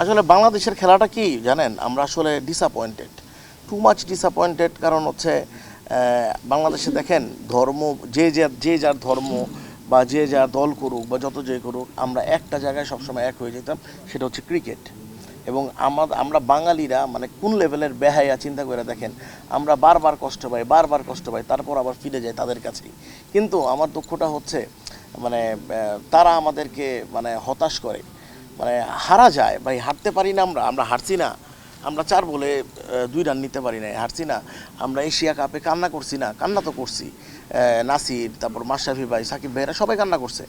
আসলে বাংলাদেশের খেলাটা কি জানেন? আমরা আসলে ডিসঅ্যাপয়েন্টেড টু মাচ ডিসঅ্যাপয়েন্টেড কারণ হচ্ছে বাংলাদেশে দেখেন, ধর্ম, যে যার যে যার ধর্ম বা যে যা দল করুক বা যত যে করুক, আমরা একটা জায়গায় সবসময় এক হয়ে যেতাম, সেটা হচ্ছে ক্রিকেট এবং আমাদের আমরা বাঙালিরা মানে কোন লেভেলের বেহাইয়া চিন্তা করে দেখেন, আমরা বারবার কষ্ট পাই, বারবার কষ্ট পাই, তারপর আবার ফিরে যাই তাদের কাছেই। কিন্তু আমার দুঃখটা হচ্ছে মানে তারা আমাদেরকে মানে হতাশ করে। মানে হারা যায়, ভাই হারতে পারি না আমরা আমরা হারছি না। আমরা চার বলে দুই রান নিতে পারি না হারছি না। আমরা এশিয়া কাপে কান্না করছি না, কান্না তো করছি। নাসির, তারপর মাশরাফি ভাই, সাকিব ভাইরা সবাই কান্না করছে।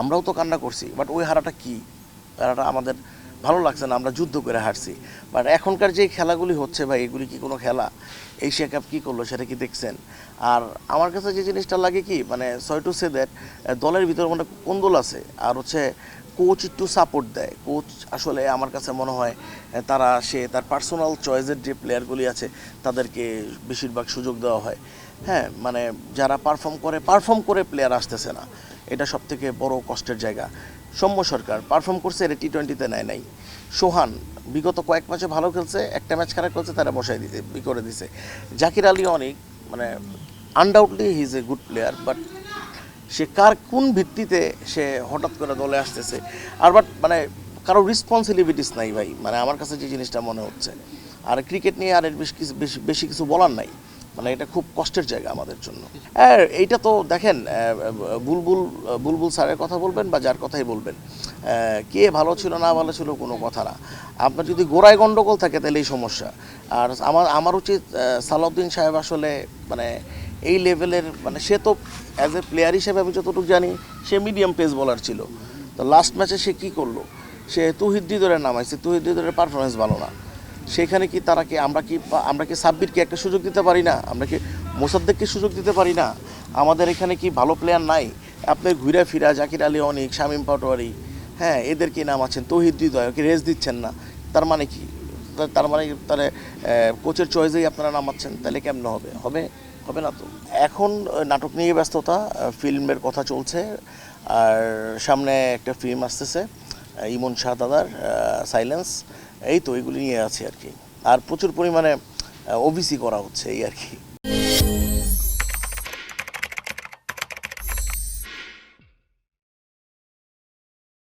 আমরাও তো কান্না করছি বাট ওই হারাটা কি? হারাটা আমাদের ভালো লাগছে না, আমরা যুদ্ধ করে হারছি। বাট এখনকার যে খেলাগুলি হচ্ছে ভাই, এগুলি কি কোনো খেলা? এশিয়া কাপ কী করল সেটা কি দেখছেন? আর আমার কাছে যে জিনিসটা লাগে কি মানে সয় টু সে দ্যাট দলের ভিতরে মানে কোন্দল আছে? আর হচ্ছে কোচ একটু সাপোর্ট দেয়। কোচ আসলে আমার কাছে মনে হয় তারা, সে তার পার্সোনাল চয়েসের যে প্লেয়ারগুলি আছে, তাদেরকে বেশিরভাগ সুযোগ দেওয়া হয়। হ্যাঁ মানে যারা পারফর্ম করে পারফর্ম করে প্লেয়ার আসতেছে না। এটা সব থেকে বড় কষ্টের জায়গা। সৌম্য সরকার পারফর্ম করছে এটা টি টোয়েন্টিতে নেয় নাই। সোহান, বিগত কয়েক ম্যাচে ভালো খেলছে, একটা ম্যাচ খারাপ খেলছে, তারা বসাই দিতে করে দিছে। জাকির আলী অনেক মানে undoubtedly he is a good player but সে কার কোন ভিত্তিতে সে হঠাৎ করে দলে আসতেছে? আর বাট মানে কারও রেসপন্সিবিলিটিস নাই ভাই। মানে আমার কাছে যে জিনিসটা মনে হচ্ছে। আর ক্রিকেট নিয়ে আর এর বেশি কিছু, বেশি বেশি কিছু বলার নাই। মানে এটা খুব কষ্টের জায়গা আমাদের জন্য। হ্যাঁ এইটা তো দেখেন বুলবুল বুলবুল স্যারের কথা বলবেন বা যার কথাই বলবেন কে ভালো ছিল না ভালো ছিল কোনো কথা না। আপনার যদি গোড়ায় গণ্ডগোল থাকে তাহলে এই সমস্যা। আর আমার আমার উচিত সালাউদ্দিন সাহেব আসলে মানে এই লেভেলের মানে সে তো অ্যাজ এ প্লেয়ার হিসেবে আমি যতটুকু জানি, সে মিডিয়াম পেস বলার ছিল। তো লাস্ট ম্যাচে সে কী করল? সে তুহিদ হৃদয়ের নামাইছে। তুহিদ হৃদয়ের পারফরমেন্স ভালো না। সেখানে কি তারা কি, আমরা কি আমরা কি সাব্বিরকে একটা সুযোগ দিতে পারি না? আমরা কি মোসাদ্দেককে সুযোগ দিতে পারি না? আমাদের এখানে কি ভালো প্লেয়ার নাই? আপনি ঘুরে ফিরা জাকির আলী অনিক, শামীম পাটোয়ারি হ্যাঁ এদেরকে নামাচ্ছেন তৌহিদ হৃদয় ওকে রেস দিচ্ছেন না। তার মানে কি? তার মানে তাহলে কোচের চয়েসেই আপনারা নামাচ্ছেন, তাহলে কেমন হবে? হবে হবে না তো? এখন নাটক নিয়ে ব্যস্ততা ফিল্মের কথা চলছে, আর সামনে একটা ফিল্ম আসতেছে ইমন শাহ দাদার সাইলেন্স এই তো এইগুলি নিয়ে আছে আর কি। আর প্রচুর পরিমাণে ওবিসি করা হচ্ছে এই আর কি।